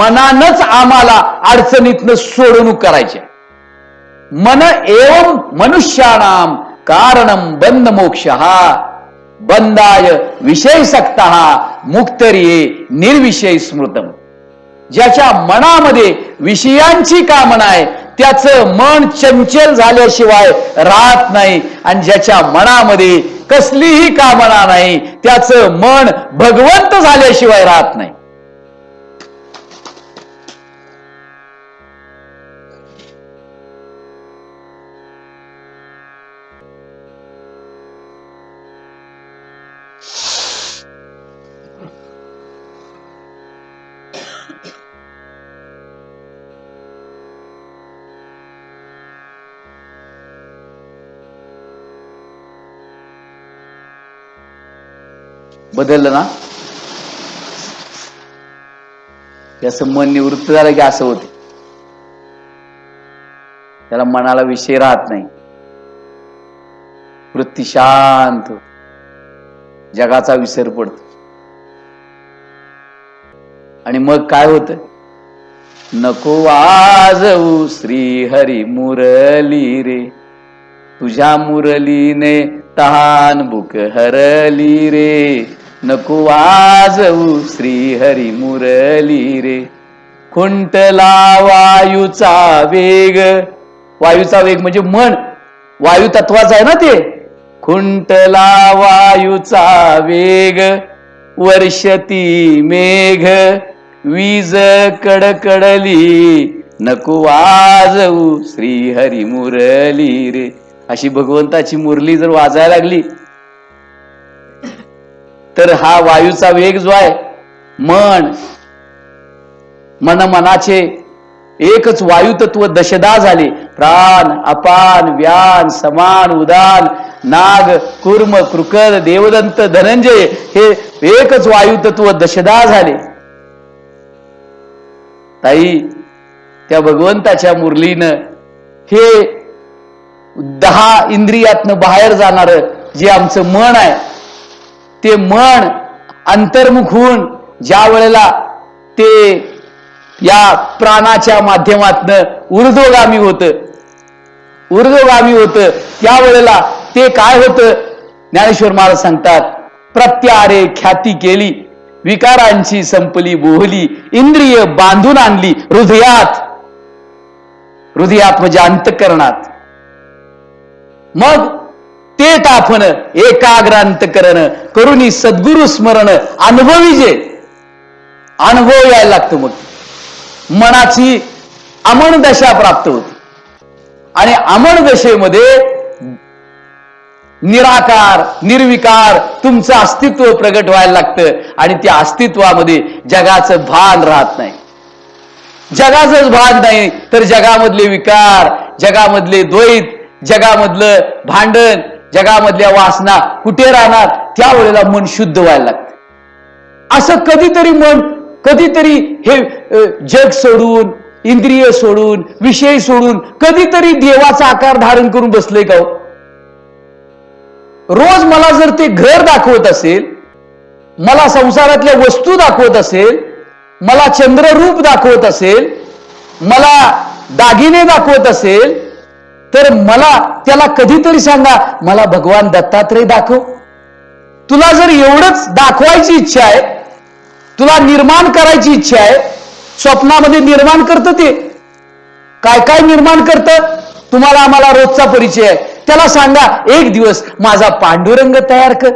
मनानच आम्हाला अडचणीतनं सोडवणूक करायचे. मन एवं मनुष्याणाम कारणम बंद मोक्ष हा बंदाय विषय सक्ता मुक्तरिये निर्विषय स्मृतम. ज्याच्या मनामध्ये विषयांची कामना आहे त्याचं मन चंचल झाल्याशिवाय राहत नाही आणि ज्याच्या मनामध्ये कसलीही कामना नाही त्याचं मन भगवंत झाल्याशिवाय राहत नाही. बदललं ना? याचं मन निवृत्त झालं की असं होते. त्याला मनाला विषय राहत नाही. वृत्ती शांत जगाचा विसर पडतो. आणि मग काय होत? नको वाजवू श्री हरी मुरली रे. तुझ्या मुरलीने तहान बुक हरली रे. नको वाजवू श्री हरी मुरली रे. खुंटला वायूचा वेग. वायूचा वेग म्हणजे मन. वायू तत्वाचा आहे ना ते? खुंटला वायूचा वेग. वर्षती मेघ. वीज कडकडली नको वाजवू श्री हरी मुरली रे. अशी भगवंताची मुरली जर वाजायला लागली तर हा वायूचा वेग जो आहे मन मन मनाचे एकच वायू तत्व दशदा झाले. प्राण अपान व्यान समान उदान नाग कुर्म कृकर देवदंत धनंजय हे एकच वायू तत्व दशदा झाले. ताई त्या भगवंताच्या मुरलीनं हे दहा इंद्रियातनं बाहेर जाणार जे आमचं मन आहे ते मन अंतर्मुख होऊन ज्या वेळेला ते या प्राणाच्या माध्यमातनं ऊर्ध्वगामी होत ऊर्ध्वगामी होत त्यावेळेला ते काय होतं? ज्ञानेश्वर महाराज सांगतात प्रत्यारे ख्याती केली. विकारांची संपली बोहली इंद्रिय बांधून आणली हृदयात. हृदयात म्हणजे अंतकरणात. मग ते तापण एकाग्रांत अंतकरण करुणी सद्गुरु स्मरण अनुभवी जे अनुभव यायला लागतो मग. मनाची अमन दशा प्राप्त होते. आणि अमन दशेमध्ये निराकार निर्विकार तुमचं अस्तित्व प्रगट व्हायला लागतं आणि त्या अस्तित्वामध्ये जगाचं भान राहत नाही जगाचंच भान नाही तर जगामधले विकार जगामधले द्वैत जगामधलं भांडण जगामधल्या वासना कुठे राहणार त्यावेळेला मन शुद्ध व्हायला लागतं असं कधीतरी मन कधीतरी हे जग सोडून इंद्रिय सोडून विषय सोडून कधीतरी देवाचा आकार धारण करून बसले का हो? रोज मला जर ते घर दाखवत असेल मला संसारातल्या वस्तू दाखवत असेल मला चंद्ररूप दाखवत असेल मला दागिने दाखवत असेल तर मला त्याला कधीतरी सांगा मला भगवान दत्तात्रय दाखव. तुला जर एवढंच दाखवायची इच्छा आहे तुला निर्माण करायची इच्छा आहे स्वप्नामध्ये निर्माण करतं ते. काय काय निर्माण करतं? तुम्हाला आम्हाला रोजचा परिचय आहे. त्याला सांगा एक दिवस माझा पांडुरंग तयार कर.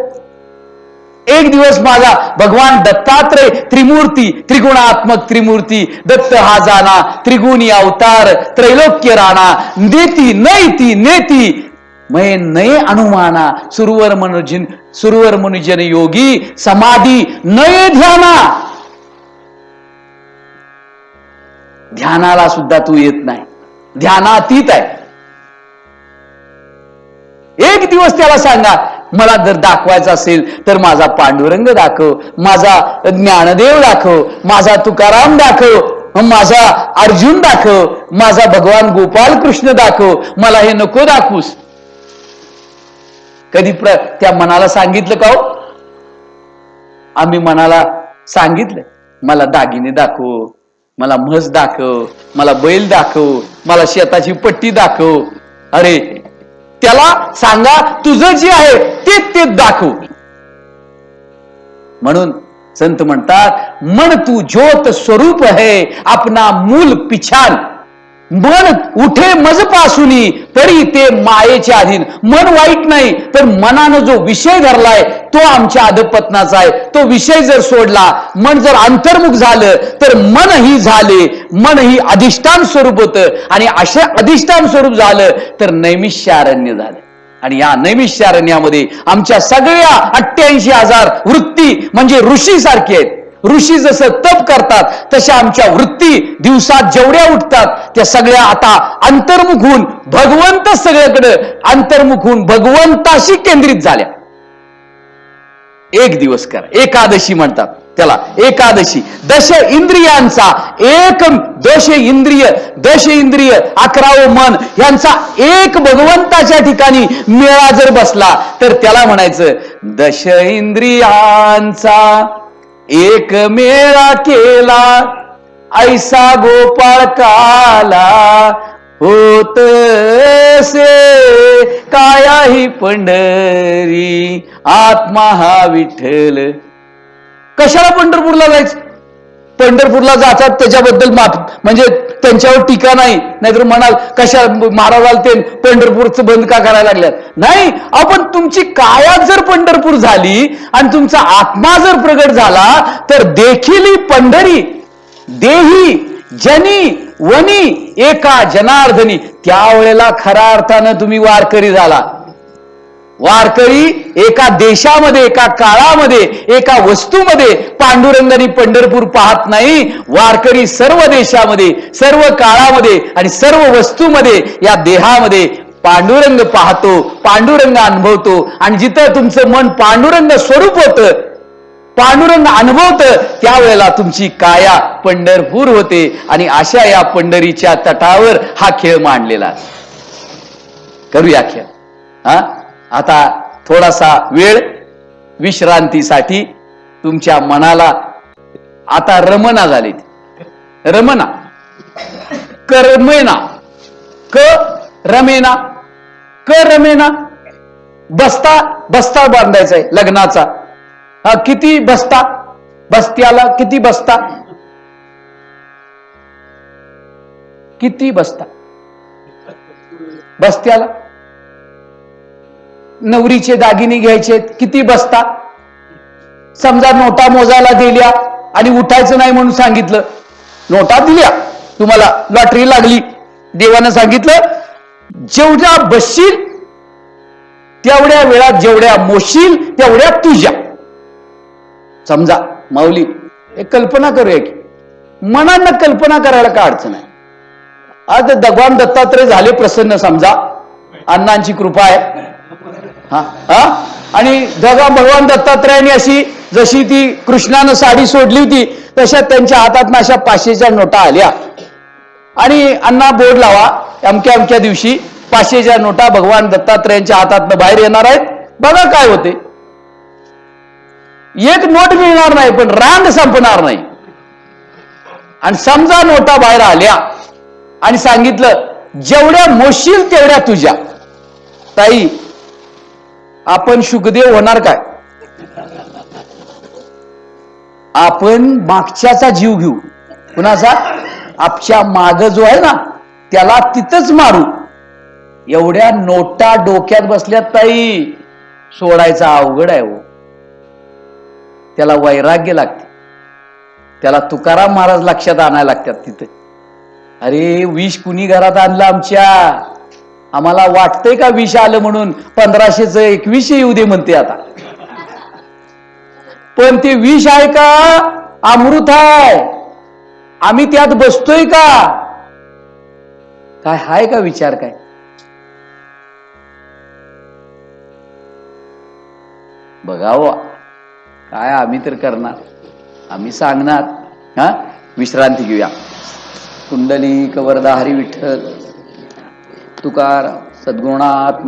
एक दिवस माझा भगवान दत्तात्रय त्रिमूर्ती त्रिगुणात्मक त्रिमूर्ती दत्त हा जाना त्रिगुणी अवतार त्रैलोक्य राणा नेती नैती नेती मय नये अनुमाना सुरवर मनुजन सुरवर मनुजन योगी समाधी नये ध्याना. ध्यानाला सुद्धा तू येत नाही. ध्यानातीत आहे. एक दिवस त्याला सांगा मला जर दाखवायचं असेल तर माझा पांडुरंग दाखव माझा ज्ञानदेव दाखव माझा तुकाराम दाखव माझा अर्जुन दाखव माझा भगवान गोपाल कृष्ण दाखव मला हे नको दाखवूस. कधी प्र त्या मनाला सांगितलं का हो? आम्ही मनाला सांगितलं मला दागिने दाखव मला म्हस दाखव मला बैल दाखव मला शेताची पट्टी दाखव. अरे त्याला सांगा तुझं जे आहे ते ते दाखव. म्हणून संत म्हणतात मन तू ज्योत स्वरूप है आपला मूल पिछान. मन उठे मजपासूनी तरी ते मायेच्या अधीन. मन वाईट नाही तर मनानं जो विषय धरलाय तो आमच्या अधपतनाचा आहे. तो विषय जर सोडला मन जर अंतर्मुख झालं तर मन ही झाले मन ही अधिष्ठान स्वरूप होतं. आणि अशा अधिष्ठान स्वरूप झालं तर नैमिष्यारण्य झालं. आणि या नैमिष्यारण्यामध्ये आमच्या सगळ्या अठ्ठ्याऐंशी हजार वृत्ती म्हणजे ऋषीसारखी आहेत. ऋषी जसं तप करतात तशा आमच्या वृत्ती दिवसात जेवढ्या उठतात त्या सगळ्या आता अंतर्मुख होऊन भगवंत सगळ्याकडे अंतर्मुख होऊन भगवंताशी केंद्रित झाल्या. एक दिवस करा. एकादशी म्हणतात. त्याला एकादशी. दश इंद्रियांचा एक दश इंद्रिय दश इंद्रिय अकराव मन यांचा एक भगवंताच्या ठिकाणी मेळा जर बसला तर त्याला म्हणायचं दश इंद्रियांचा एक मेळा केला ऐसा गोपाळ काला होत से कायाही पंढरी. आत्मा हा विठ्ठल. कशाला पंढरपूरला जायचं? पंढरपूरला जातात त्याच्याबद्दल माफ म्हणजे त्यांच्यावर टीका नाही. नाहीतर म्हणाल कशा महाराजाला ते पंढरपूरचं बंद का करायला लागल्यात? नाही आपण तुमची कायात जर पंढरपूर झाली आणि तुमचा आत्मा जर प्रगट झाला तर देखील पंढरी देही जनी वनी एका जनार्दनी. त्यावेळेला खऱ्या अर्थानं तुम्ही वारकरी झाला. वारकरी एका देशामध्ये एका काळामध्ये एका वस्तूमध्ये पांडुरंगाने पंढरपूर पाहत नाही. वारकरी सर्व देशामध्ये सर्व काळामध्ये आणि सर्व वस्तूमध्ये या देहामध्ये पांडुरंग पाहतो पांडुरंग अनुभवतो. आणि जिथं तुमचं मन पांडुरंग स्वरूप होतं पांडुरंग अनुभवत त्यावेळेला तुमची काया पंढरपूर होते आणि अशा या पंढरीच्या तटावर हा खेळ मांडलेला. करूया खेळ. हा? आता थोडासा वेळ विश्रांतीसाठी तुमच्या मनाला आता रमना झाली रमना करमेना क रमेना क रमेना बस्ता बस्ता बांधायचा आहे लग्नाचा. किती बसता? बस्त्याला किती बसता? किती बसता? बस्त्याला नवरीचे दागिने घ्यायचे किती बसता? समजा नोटा मोजायला दिल्या आणि उठायचं नाही म्हणून सांगितलं. नोटा दिल्या. तुम्हाला लॉटरी लागली. देवानं सांगितलं जेवढ्या बसशील तेवढ्या वेळात जेवढ्या मोशील तेवढ्या तुझ्या. समजा माऊली एक कल्पना करूया की मनानं कल्पना करायला काय अडचण आहे? आज भगवान दत्तात्रय झाले प्रसन्न समजा. अण्णांची कृपा आहे. हा? हा? आणि दगा भगवान दत्तात्रयाने अशी जशी ती कृष्णानं साडी सोडली होती तशा त्यांच्या हातात अशा पाचशेच्या नोटा आल्या. आणि अण्णा बोर्ड लावा. अमक्या अमक्या दिवशी पाचशेच्या नोटा भगवान दत्तात्रयांच्या हातातनं बाहेर येणार आहेत. बघा काय होते. एक नोट मिळणार नाही पण रांग संपणार नाही. आणि समजा नोटा बाहेर आल्या आणि सांगितलं जेवढ्या मोशील तेवढ्या तुझ्या. ताई आपण शुकदेव होणार काय? आपण मागच्याचा जीव घेऊ. कुणाचा? आपच्या माग जो आहे ना त्याला तिथंच मारू. एवढ्या नोटा डोक्यात बसल्या ताई. सोडायचा अवघड आहे हो. त्याला वैराग्य लागते. त्याला तुकाराम महाराज लक्षात आणायला लागतात तिथे. अरे विष कुणी घरात आणलं आमच्या? आम्हाला वाटतंय का विष आलं म्हणून? पंधराशेच एकवीस येऊ दे म्हणते आता. पण ते विष आहे का? अमृत आहे. आम्ही त्यात बसतोय का? काय हाय का विचार काय? बघावा. काय आम्ही तर करणार? आम्ही सांगणार. हा? विश्रांती घेऊया. कुंडली कवरदा हरी विठ्ठल तुकार सद्गुणात्मा